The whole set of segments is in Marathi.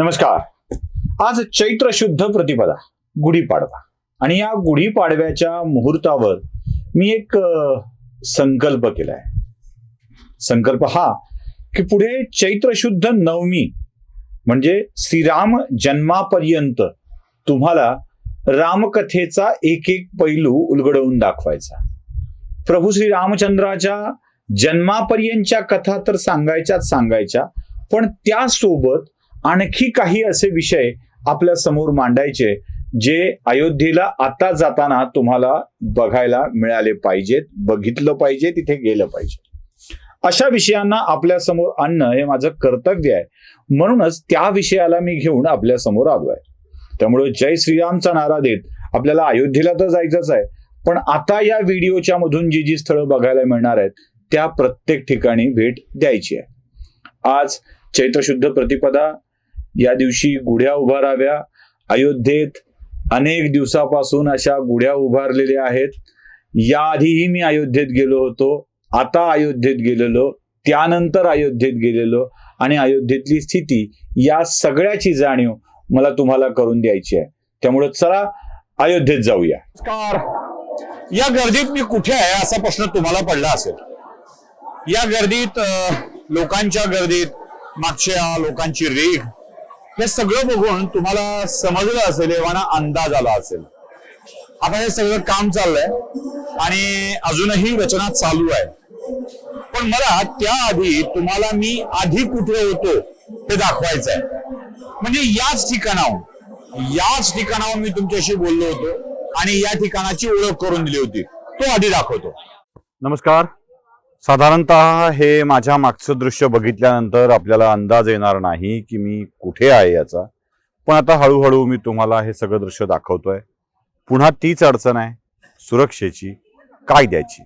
नमस्कार. आज चैत्र शुद्ध प्रतिपदा गुढीपाडवा. आणि या गुढीपाडव्याच्या मुहूर्तावर मी एक संकल्प केलाय. संकल्प हा की पुढे चैत्र शुद्ध नवमी म्हणजे श्रीराम जन्मापर्यंत तुम्हाला रामकथेचा एक एक पैलू उलगडवून दाखवायचा. प्रभू श्री रामचंद्राच्या जन्मापर्यंतच्या कथा तर सांगायच्याच सांगायच्या पण त्यासोबत आणखी काही असे विषय आपल्यासमोर मांडायचे जे अयोध्येला आता जाताना तुम्हाला बघायला मिळाले पाहिजेत बघितलं पाहिजे तिथे गेलं पाहिजे. अशा विषयांना आपल्यासमोर आणणं हे माझं कर्तव्य आहे. म्हणूनच त्या विषयाला मी घेऊन आपल्यासमोर आलो आहे त्यामुळे जय श्रीरामचा नारा देत आपल्याला अयोध्येला तर जायचंच आहे. पण आता या व्हिडिओच्या मधून जी जी स्थळं बघायला मिळणार आहेत त्या प्रत्येक ठिकाणी भेट द्यायची आहे. आज चैत्रशुद्ध प्रतिपदा या दिवशी गुढ्या उभाराव्या. अयोध्येत अनेक दिवसापासून अशा गुढ्या उभारलेल्या आहेत. याआधीही मी अयोध्येत गेलो होतो. आता अयोध्येत गेलेलो. त्यानंतर अयोध्येत गेलेलो. आणि अयोध्येतली स्थिती या सगळ्याची जाणीव मला तुम्हाला करून द्यायची आहे. त्यामुळे चला अयोध्येत जाऊया. नमस्कार. या गर्दीत मी कुठे आहे असा प्रश्न तुम्हाला पडला असेल. या गर्दीत लोकांच्या गर्दीत मागच्या लोकांची रेघ हे सगळं बघून तुम्हाला समजलं असेल एव्हाना अंदाज आला असेल. आता हे सगळं काम चाललंय आणि अजूनही रचना चालू आहे. पण मला त्याआधी तुम्हाला मी आधी कुठे होतो हे दाखवायचं आहे म्हणजे याच ठिकाणाहून याच ठिकाणाहून मी तुमच्याशी बोललो होतो आणि या ठिकाणाची ओळख करून दिली होती. तो आधी दाखवतो. नमस्कार. साधारणतः हे माझ्या मागचं दृश्य बघितल्यानंतर आपल्याला अंदाज येणार नाही की मी कुठे आहे याचा. पण आता हळूहळू मी तुम्हाला हे सगळं दृश्य दाखवतोय. पुन्हा तीच अडचण आहे सुरक्षेची कायद्याची.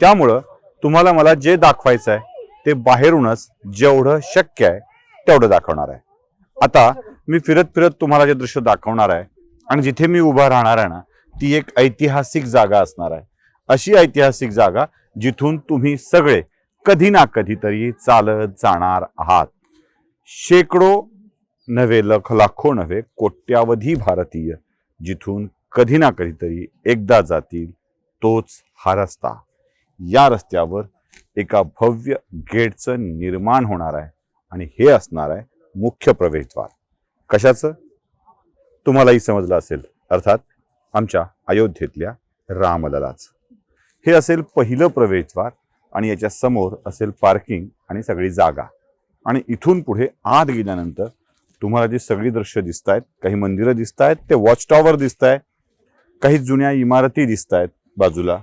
त्यामुळं तुम्हाला मला जे दाखवायचं आहे ते बाहेरूनच जेवढं शक्य आहे तेवढं दाखवणार आहे. आता मी फिरत फिरत तुम्हाला जे दृश्य दाखवणार आहे आणि जिथे मी उभा राहणार आहे ना ती एक ऐतिहासिक जागा असणार आहे. अशी ऐतिहासिक जागा जिथून तुम्ही सगळे कधी ना कधीतरी चालत जाणार आहात. शेकडो नव्हे लख लाखो नव्हे कोट्यावधी भारतीय जिथून कधी ना कधीतरी एकदा जातील तोच हा रस्ता. या रस्त्यावर एका भव्य गेटचं निर्माण होणार आहे आणि हे असणार आहे मुख्य प्रवेशद्वार. कशाचं? तुम्हालाही समजलं असेल. अर्थात आमच्या अयोध्येतल्या रामललाचं. हे असेल पहिलं प्रवेशद्वार आणि याच्या समोर असेल पार्किंग आणि सगळी जागा. आणि इथून पुढे आत गेल्यानंतर तुम्हाला जी सगळी दृश्य दिसत आहेत काही मंदिरं दिसत आहेत ते वॉच टॉवर दिसत आहे काही जुन्या इमारती दिसत आहेत बाजूला.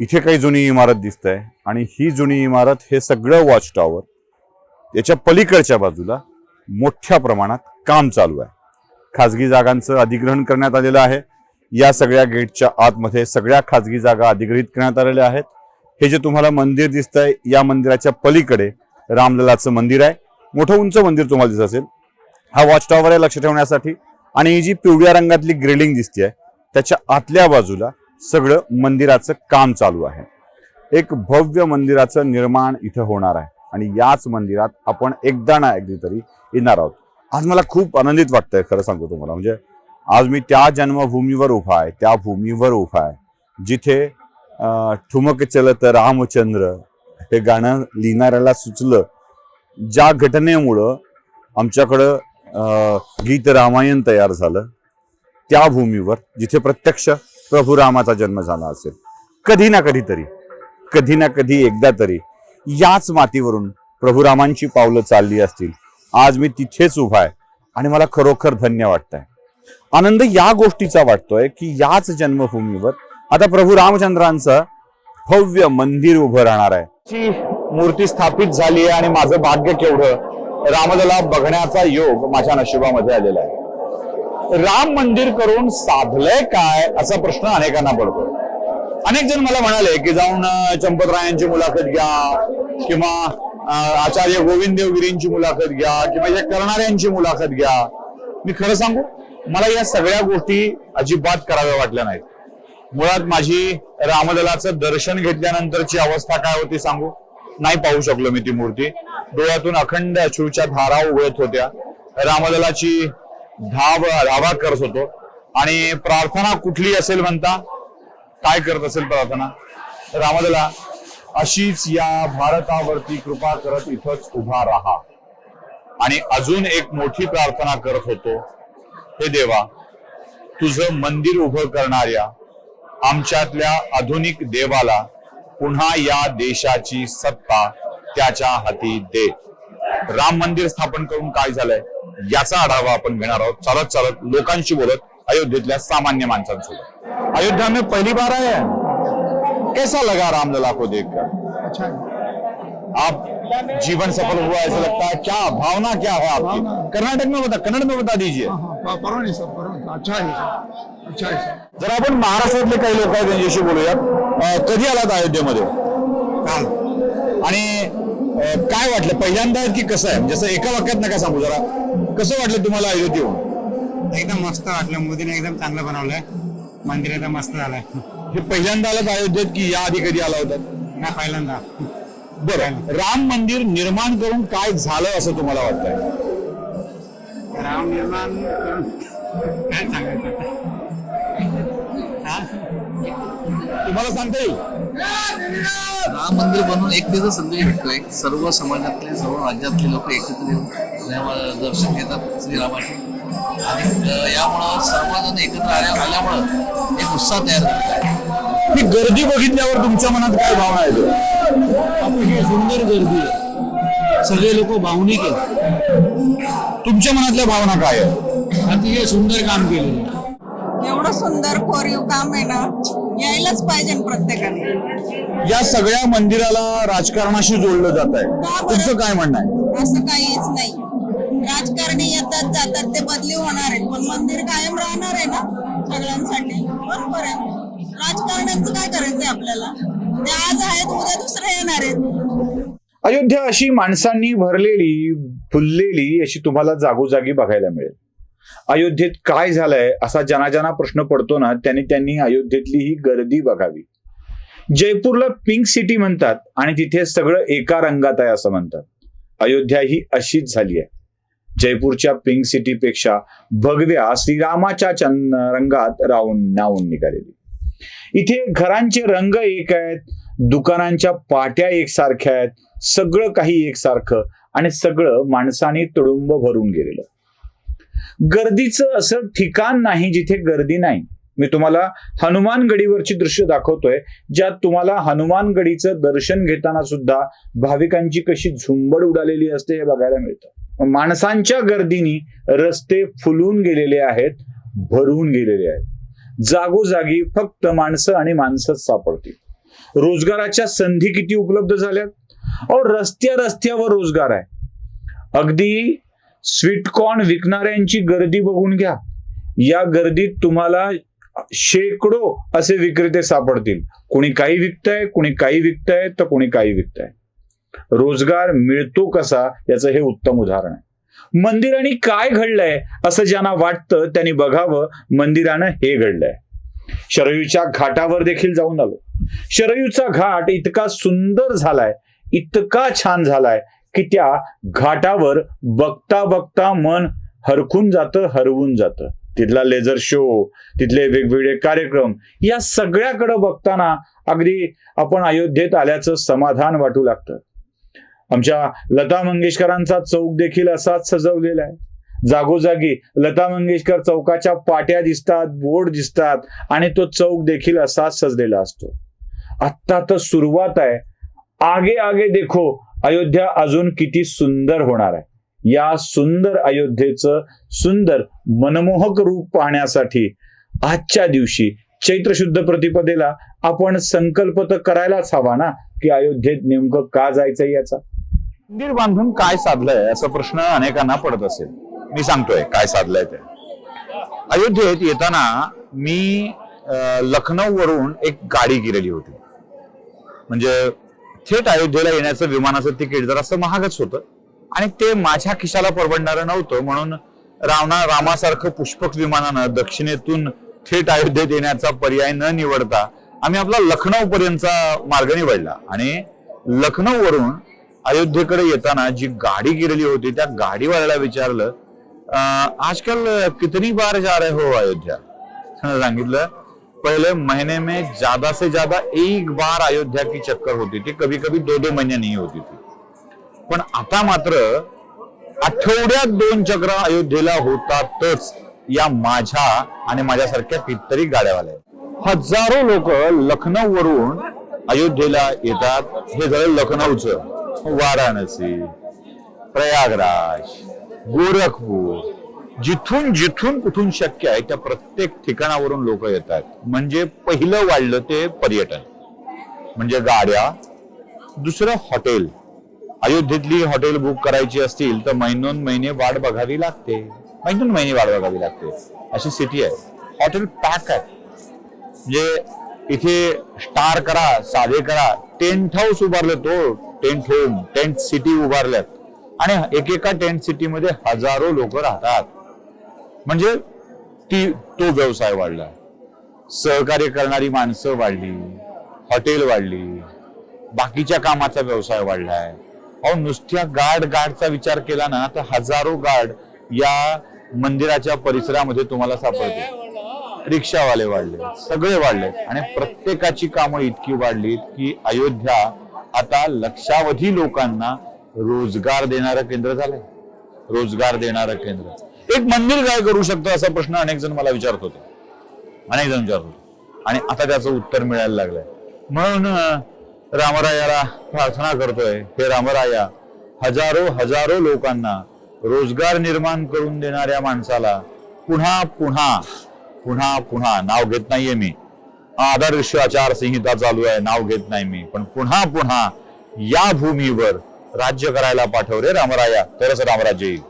इथे काही जुनी इमारत दिसत आहे आणि ही जुनी इमारत हे सगळं वॉच टॉवर याच्या पलीकडच्या बाजूला मोठ्या प्रमाणात काम चालू आहे. खाजगी जागांचं अधिग्रहण करण्यात आलेलं आहे. या सगळ्या गेटच्या आतमध्ये सगळ्या खाजगी जागा अधिग्रहित करण्यात आलेल्या आहेत. हे जे तुम्हाला मंदिर दिसत आहे या मंदिराच्या पलीकडे रामललाचं मंदिर आहे. मोठं उंच मंदिर तुम्हाला दिसत असेल. हा वॉच टॉवर आहे लक्ष ठेवण्यासाठी. आणि ही जी पिवळ्या रंगातली ग्रिलिंग दिसते आहे त्याच्या आतल्या बाजूला सगळं मंदिराचं काम चालू आहे. एक भव्य मंदिराचं निर्माण इथं होणार आहे. आणि याच मंदिरात आपण एकदा ना एकदा तरी येणार आहोत. आज मला खूप आनंदित वाटतंय खरं सांगतो तुम्हाला. म्हणजे आज मी त्या जन्मभूमीवर उभा आहे त्या भूमीवर उभा आहे जिथे ठुमक चलत रामचंद्र हे गाणं लिहिणाऱ्याला सुचलं. ज्या घटनेमुळं आमच्याकडं गीत रामायण तयार झालं त्या भूमीवर जिथे प्रत्यक्ष प्रभू रामाचा जन्म झाला असेल कधी ना कधीतरी कधी ना कधी एकदा तरी याच मातीवरून प्रभू रामांची पावलं चालली असतील. आज मी तिथेच उभा आहे आणि मला खरोखर धन्य वाटतंय. आनंद या गोष्टीचा वाटतोय की याच जन्मभूमीवर आता प्रभू रामचंद्रांचं भव्य मंदिर उभं राहणार आहे. ची मूर्ती स्थापित झाली आहे आणि माझं भाग्य केवढं रामदला बघण्याचा योग माझ्या नशिबामध्ये आलेला आहे. राम मंदिर करून साधलंय काय असा प्रश्न अनेकांना पडतो अनेक जण मला म्हणाले की जाऊन चंपतरायांची मुलाखत घ्या किंवा आचार्य गोविंद देवगिरींची मुलाखत घ्या किंवा या करणाऱ्यांची मुलाखत घ्या. मी खरं सांगू? मला या सगळ्या गोष्टी अजिबात कराव्या वाटल्या नाहीत. मुळात माझी रामदलाचं दर्शन घेतल्यानंतरची अवस्था काय होती सांगू? नाही पाहू शकलो मी ती मूर्ती. डोळ्यातून अखंड अश्रूच्या धारा उगळत होत्या. रामदलाची धाव धावा करत होतो. आणि प्रार्थना कुठली असेल म्हणता? काय करत असेल प्रार्थना? रामदला अशीच या भारतावरती कृपा करत इथंच उभा राहा. आणि अजून एक मोठी प्रार्थना करत होतो. हे देवा तुझं मंदिर उभं करणाऱ्या आमच्यातल्या आधुनिक देवाला पुन्हा या देशाची सत्ता त्याच्या हाती दे. राम मंदिर स्थापन करून काय झालंय? याचा आढावा आपण घेणार आहोत. चालत चालत लोकांशी बोलत अयोध्येतल्या सामान्य माणसांसोबत. अयोध्या में पहिली बार आहे कैसा लगा रामलला को देखकर? अच्छा आप जीवन सफल हुआ ऐसा लगता है क्या भावना क्या है आपकी? भावना- कर्नाटक में बता कन्नड़ में बता दीजिए। हाँ हाँ अच्छा है अच्छा है जर आपण महाराष्ट्रातले काही लोक आहेत त्यांच्याशी बोलूयात. कधी आलात अयोध्येमध्ये? काल. आणि काय वाटलं? पहिल्यांदा की कसं आहे? जसं एका वाक्यात नका सांगू जरा. कसं वाटलं तुम्हाला अयोध्ये एकदम मस्त वाटलं. मोदीने एकदम चांगलं बनवलंय. मंदिर एकदम मस्त झालंय. हे पहिल्यांदा आलात अयोध्येत की या आधी कधी आला होता? ना पहिल्यांदा. बरं राम मंदिर निर्माण करून काय झालं असं तुम्हाला वाटतंय? राम निर्माण करून काय सांगायचं हा? तुम्हाला सांगता. येईल राम मंदिर बनवून एकतेचा संदेश भेटतोय. सर्व समाजातले सर्व राज्यातले लोक एकत्र येऊन दर्शन घेतात श्रीरामाचे. आणि अ, यामुळं सर्वजण एकत्र आल्या आल्यामुळं एक उत्साह तयार झालेला आहे. ही गर्दी बघितल्यावर तुमच्या मनात काय भावना येते अतिशय सुंदर गर्दी आहे. सगळे लोक भावनिक आहेत. तुमच्या मनातल्या भावना काय आहेत? अतिशय सुंदर काम केलेलं आहे. एवढं सुंदर कोरीव काम आहे ना यायलाच पाहिजे प्रत्येकाने. या सगळ्या मंदिराला राजकारणाशी जोडलं जात आहे? तुमचं काय म्हणणं आहे? असं काहीच नाही. राजकारण्यांचं काय करायचंय आपल्याला? ते आज आहेत उद्या दुसरे येणार आहेत. अयोध्या अशी माणसांनी भरलेली फुललेली अशी तुम्हाला जागोजागी बघायला मिळेल. अयोध्येत काय झालंय असा जनाजना प्रश्न पडतो ना त्यांनी त्यांनी अयोध्येतली ही गर्दी बघावी. जयपूरला पिंक सिटी म्हणतात आणि तिथे सगळं एका रंगात आहे असं म्हणतात. अयोध्या ही अशीच झाली आहे. जयपूरच्या पिंक सिटीपेक्षा भगव्या श्रीरामाच्या रंगात राहून नावून निघालेली. इथे घरांचे रंग एक आहेत दुकानांच्या पाट्या एकसारख्या आहेत सगळं काही एकसारखं आणि सगळं माणसाने तुडुंब भरून गेलेलं. गर्दीचं असं ठिकाण नाही जिथे गर्दी नाही. मी तुम्हाला हनुमानगडीवरची दृश्य दाखवतोय ज्यात तुम्हाला हनुमानगडीचं दर्शन घेताना सुद्धा भाविकांची कशी झुंबड उडालेली असते हे बघायला मिळतं. माणसांच्या गर्दीनी रस्ते फुलून गेलेले आहेत भरून गेलेले आहेत. जागोजागी फक्त माणसं आणि माणसंच सापडतील. रोजगाराच्या संधी किती उपलब्ध झाल्यात? अहो रस्त्या रस्त्यावर रोजगार आहे. अगदी स्वीटकॉर्न विकणाऱ्यांची गर्दी बघून घ्या. या गर्दीत तुम्हाला शेकडो असे विक्रेते सापडतील. कोणी काही विकताय कोणी काही विकताय तर कोणी काही विकताय. रोजगार मिळतो कसा? याचं हे उत्तम उदाहरण आहे. मंदिराने काय घडलंय असं ज्यांना वाटतं त्यांनी बघावं मंदिरानं हे घडलंय. शरयूच्या घाटावर देखील जाऊन आलो. शरयूचा घाट इतका सुंदर झालाय इतका छान झालाय की त्या घाटावर बघता बघता मन हरकून जातं हरवून जातं. तिथला लेझर शो तिथले वेगवेगळे कार्यक्रम या सगळ्याकडं बघताना अगदी आपण अयोध्येत आल्याचं समाधान वाटू लागतं. आमच्या लता मंगेशकरांचा चौक देखील असाच सजवलेला आहे. जागोजागी लता मंगेशकर चौकाच्या पाट्या दिसतात बोर्ड दिसतात आणि तो चौक देखील असाच सजलेला असतो. आत्ता तर सुरुवात आहे. आगे आगे देखो अयोध्या अजून किती सुंदर होणार आहे. या सुंदर अयोध्येचं सुंदर मनमोहक रूप पाहण्यासाठी आजच्या दिवशी चैत्र शुद्ध प्रतिपदेला आपण संकल्प तर करायलाच हवा ना की अयोध्येत नेमकं का जायचं याचा? मंदिर बांधून काय साधलंय असा प्रश्न अनेकांना पडत असेल. मी सांगतोय काय साधलंय ते. अयोध्येत येताना मी लखनौ वरून एक गाडी गेलेली होती. म्हणजे थेट अयोध्येला येण्याचं विमानाचं तिकीट जर असं महागच होतं. आणि ते माझ्या खिशाला परवडणारं नव्हतं म्हणून रावणा रामासारखं पुष्पक विमानानं दक्षिणेतून थेट अयोध्येत येण्याचा पर्याय न निवडता आम्ही आपला लखनौ पर्यंतचा मार्ग निवडला. आणि लखनौ वरून अयोध्येकडे येताना जी गाडी गेलेली होती त्या गाडीवाल्याला विचारलं आजकाल कितनी बार जा रहे हो अयोध्या? सांगितलं पहले महीने में ज्यादा से ज्यादा एक बार अयोध्या की चक्कर होती थी कभी कभी दो दो महीने नहीं होती थी. पण आता मात्र आठवड्यात दोन चक्र अयोध्येला होतातच या माझ्या आणि माझ्यासारख्या कितीतरी गाड्यावाल्या. हजारो लोक लखनौ वरून अयोध्येला येतात. हे झालं लखनौचं. वाराणसी प्रयागराज गोरखपूर. जिथून जिथून कुठून शक्य आहे त्या प्रत्येक ठिकाणावरून लोक येतात. म्हणजे पहिलं वाढलं ते पर्यटन. म्हणजे गाड्या. दुसरं हॉटेल. अयोध्येतली हॉटेल बुक करायची असतील तर महिनोन महिने वाट बघावी लागते. महिनोन महिने वाट बघावी लागते. अशी सिटी आहे. हॉटेल पॅक आहे. म्हणजे इथे स्टार करा साधे करा टेंट हाऊस उभारले तो टेंट होम टेंट सिटी उभारल्यात. आणि एकेका टेंट सिटी मध्ये हजारो लोक राहतात. म्हणजे ती तो व्यवसाय वाढला. सहकार्य करणारी माणसं वाढली हॉटेल वाढली बाकीच्या कामाचा व्यवसाय वाढलाय. अहो नुसत्या गार्ड गार्डचा विचार केला ना तर हजारो गार्ड या मंदिराच्या परिसरामध्ये तुम्हाला सापडतील. रिक्षावाले वाढले सगळे वाढले. आणि प्रत्येकाची कामं इतकी वाढलीत की अयोध्या आता लक्षावधी लोकांना रोजगार देणारं केंद्र झालंय. रोजगार देणारं केंद्र. एक मंदिर काय करू शकतं असा प्रश्न अनेक जण मला विचारत होते. अनेक जण विचारत होते. आणि आता त्याचं उत्तर मिळायला लागलंय. म्हणून रामरायाला प्रार्थना करतोय. हे रामराया हजारो हजारो लोकांना रोजगार निर्माण करून देणाऱ्या माणसाला पुन्हा पुन्हा पुन्हा पुन्हा नाव घेत नाहीये मी. आदर्श आचारसंहिता चालू आहे नाव घेत नाही मी. पण पुन्हा पुन्हा या भूमीवर राज्य करायला पाठव रे रामराया. तरच रामराज्य येईल.